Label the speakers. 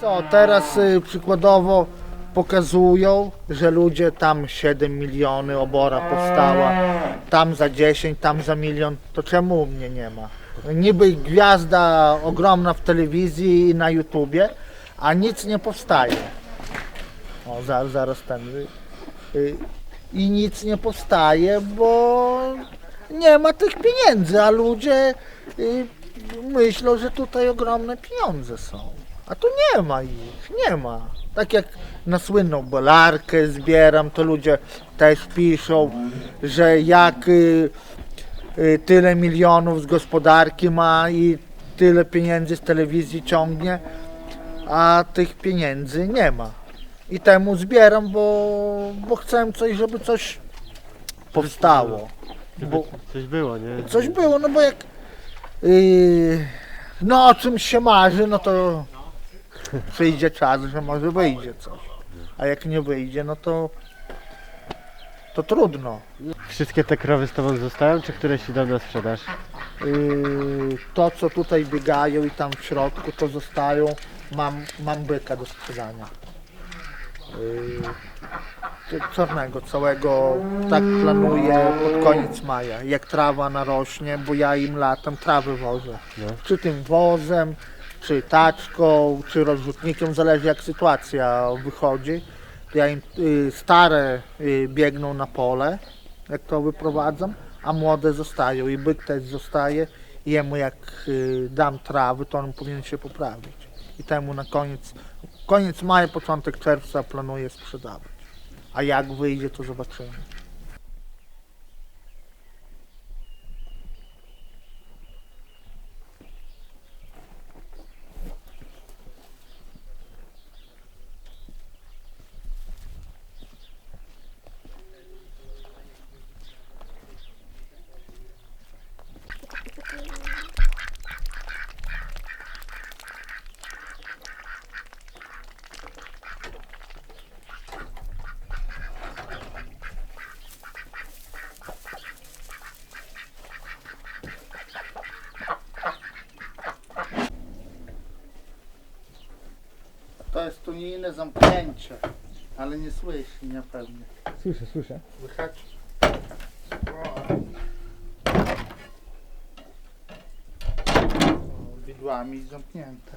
Speaker 1: Co, teraz y, przykładowo pokazują, że ludzie tam 7 miliony obora powstała, tam za 10, tam za milion, to czemu mnie nie ma? Niby gwiazda ogromna w telewizji i na YouTubie, a nic nie powstaje. O, zaraz, zaraz ten. y, y, I nic nie powstaje, bo nie ma tych pieniędzy, a ludzie y, myślą, że tutaj ogromne pieniądze są. A tu nie ma ich, nie ma. Tak jak na słynną bolarkę zbieram, to ludzie też piszą, że jak y, y, tyle milionów z gospodarki ma i tyle pieniędzy z telewizji ciągnie, a tych pieniędzy nie ma. I temu zbieram, bo, bo chcę coś, żeby coś powstało. Bo,
Speaker 2: Coś było, nie?
Speaker 1: Coś było, no bo jak yy, no o czymś się marzy, no to przyjdzie czas, że może wyjdzie coś. A jak nie wyjdzie, no to to trudno.
Speaker 2: Wszystkie te krowy z tobą zostają, czy któreś idą na sprzedaż?
Speaker 1: Yy, to co tutaj biegają i tam w środku, to zostają. Mam, mam byka do sprzedania. Yy, czarnego, całego, tak planuję pod koniec maja. Jak trawa narośnie, bo ja im latem trawy wożę.
Speaker 2: No.
Speaker 1: Czy tym wozem, czy taczką, czy rozrzutnikiem, zależy jak sytuacja wychodzi. Ja im y, stare y, biegną na pole, jak to wyprowadzam, a młode zostają i byk też zostaje. Jemu jak y, dam trawy, to on powinien się poprawić. I temu na koniec, koniec maja, początek czerwca planuję sprzedawać. A jak wyjdzie, to zobaczymy. To jest tunijne zamknięcie, ale nie słyszy mnie pewnie.
Speaker 3: Słyszę, słyszę.
Speaker 1: Słychać? O, Widłami zamknięte.